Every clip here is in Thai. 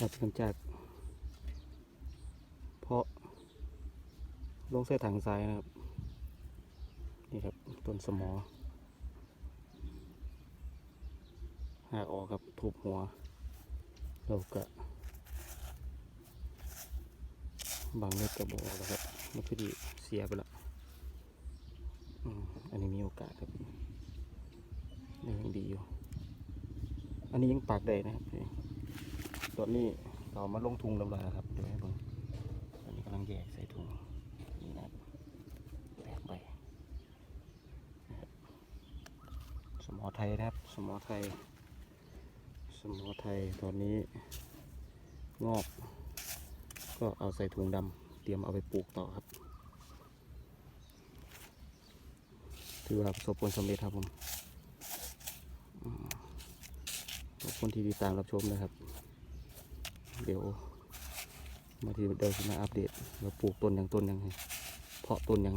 ครับหลังจาก เพาะลงใส่ถังทรายนะครับ นี่ครับต้นสมอหากออกครับทุบหัวเราก็บางเม็ดกระบอกแล้วครับมันคือดีเสียไปละอันนี้มีโอกาสครับยังดีอยู่ อันนี้ยังปากได้นะครับ นี่ตอนนี้เรามาลงทุงแล้วล่ะครับเดี๋ยวให้เบิ่งตอนนี้กำลังแยกใส่ถุงนี่นะแตกไปสมอไทยนะครับ สมอไทย สมอไทยตอนนี้งอก ก็เอาใส่ถุงดำเตรียมเอาไปปลูกต่อครับถือว่าประสบผลสำเร็จครับผมขอบคุณที่ติดตามรับชมนะครับ เดี๋ยวมาทีเดินมาอัปเดตเราปลูกต้นอย่างต้นอย่างไงเพาะต้นอย่าง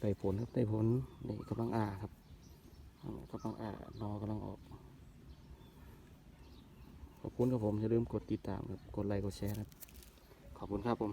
ได้ผลครับได้ผลนี่กำลังอ่าครับกำลังอ่านอกำลังออกขอบคุณครับผมอย่าลืมกดติดตามครับกดไลค์กดแชร์ครับขอบคุณครับผม